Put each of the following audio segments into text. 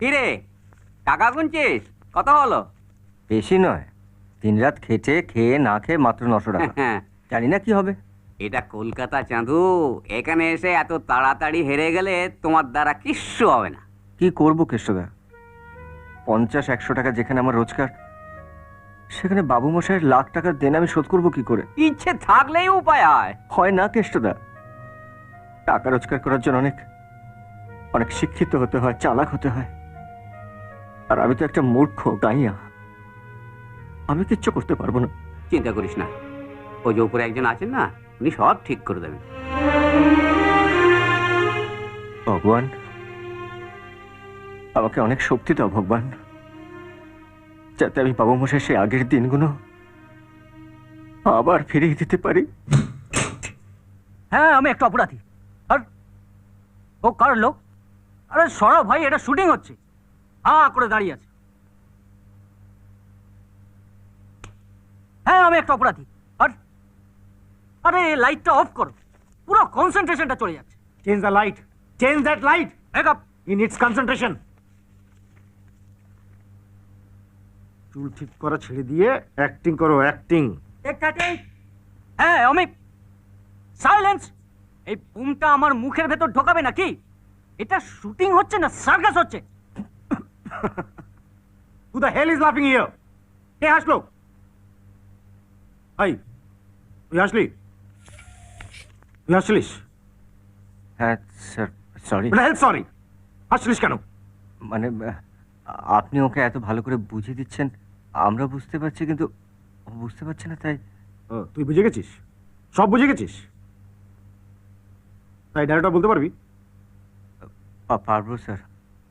কিরে টাকা গুনছিস? কত হলো? বেশি নয়। দিন রাত খেটে খেয়ে না খেয়ে মাত্র নশো টাকা। হ্যাঁ জানি না কি হবে। এটা কলকাতা চাঁদু। এখানে এসে এত তাড়াতাড়ি হেরে গেলে তোমার দ্বারা কিচ্ছু হবে না। কি করব কেষ্টদা পঞ্চাশ একশো টাকা যেখানে আমার রোজগার সেখানে বাবু মশাইয়ের লাখ টাকার দেন আমি শোধ করব কি করে? ইচ্ছে থাকলেই উপায় হয়। হয় না কেষ্টদা টাকা রোজগার করার জন্য অনেক অনেক শিক্ষিত হতে হয় চালাক হতে হয়। আর আমি তো একটা মূর্খ গাইয়া আমি কিচ্ছু করতে পারব না। চিন্তা করিস না। ওই যে উপরে একজন আছেন না উনি সব ঠিক করে দেবেন। ভগবান আমাকে অনেক শক্তি দাও ভগবান যাতে আমি বাবু মশাই সেই আগের দিনগুলো আবার ফিরিয়ে দিতে পারি। হ্যাঁ আমি একটা অপরাধী। আর ও কার লোক? আরে সরা ভাই এটা শুটিং হচ্ছে। হা করে দাঁড়িয়ে আছে। হ্যাঁ আমি একটা অপরাধী। আর আরে লাইটটা অফ করো। পুরো কনসেন্ট্রেশনটা চলে যাচ্ছে। Change the light. Change that light. Makeup He needs concentration. চুল ঠিক করা ছেড়ে দিয়ে অ্যাক্টিং করো অ্যাক্টিং হ্যাঁ আমি সাইলেন্স এই বুমটা আমার মুখের ভেতর ঢোকাবে নাকি? এটা শুটিং হচ্ছে না সার্কাস হচ্ছে। হু দ্য হেল ইজ লাফিং হিয়ার কে হাসলো হাই তুই হাসলি তুই হাসলিস হ্যাঁ স্যার সরি হেল সরি হাসলিস কেন? মানে আপনি ওকে এত ভালো করে বুঝিয়ে দিচ্ছেন আমরা বুঝতে পারছি কিন্তু বুঝতে পারছে না তাই। তুই বুঝে গেছিস? সব বুঝে গেছিস? তাই ডায়লগটা বলতে পারবি? পারব স্যার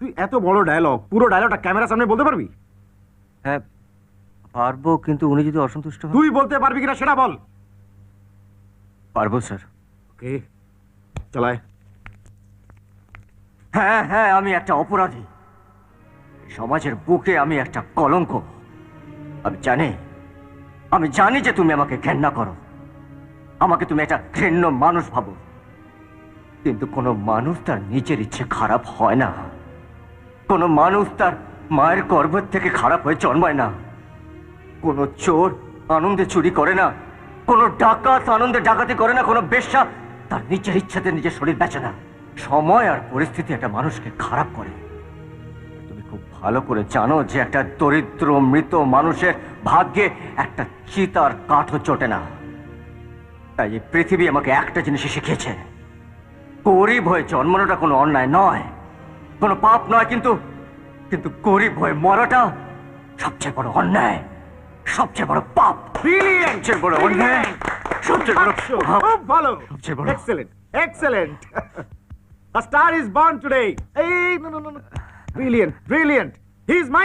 তুই এত বড় ডায়লগ পুরো ডায়লগটা ক্যামেরার সামনে বলতে পারবি? হ্যাঁ পারব কিন্তু উনি যদি অসন্তুষ্ট হন তুই বলতে পারবি কিনা সেটা বল। পারব স্যার। ওকে চালায়। হ্যাঁ হ্যাঁ আমি একটা অপরাধী। সমাজের বুকে আমি একটা কলঙ্ক। আমি জানি আমি জানি যে তুমি আমাকে ঘেন্না করো। আমাকে তুমি একটা ঘৃণ্য মানুষ ভাবো। কিন্তু কোনো মানুষ তার নিজের ইচ্ছে খারাপ হয় না। কোনো মানুষ তার মায়ের গর্ভের থেকে খারাপ হয়ে জন্মায় না। কোনো চোর আনন্দে চুরি করে না। কোনো ডাকাত আনন্দে ডাকাতি করে না। কোনো বেশ্যা তার নিজের ইচ্ছাতে নিজের শরীর বেঁচে না। সময় আর পরিস্থিতি একটা মানুষকে খারাপ করে। তুমি খুব ভালো করে জানো যে একটা দরিদ্র, মৃত মানুষের ভাগ্যে একটা চিতার কাঠও চটে না। তাই এই পৃথিবী আমাকে একটা জিনিস শিখিয়েছে। গরিব হয়ে জন্মানোটা কোনো অন্যায় নয়। কোনো পাপ নয় কিন্তু কিন্তু গরিব হয়ে মরাটা সবচেয়ে বড় অন্যায় সবচেয়ে বড় পাপ সবচেয়ে বড় অন্যায় সবচেয়ে বড় খুব ভালো সবচেয়ে বড়। Excellent excellent A star is born today. Hey, no, no, no, no. Brilliant, brilliant. He's my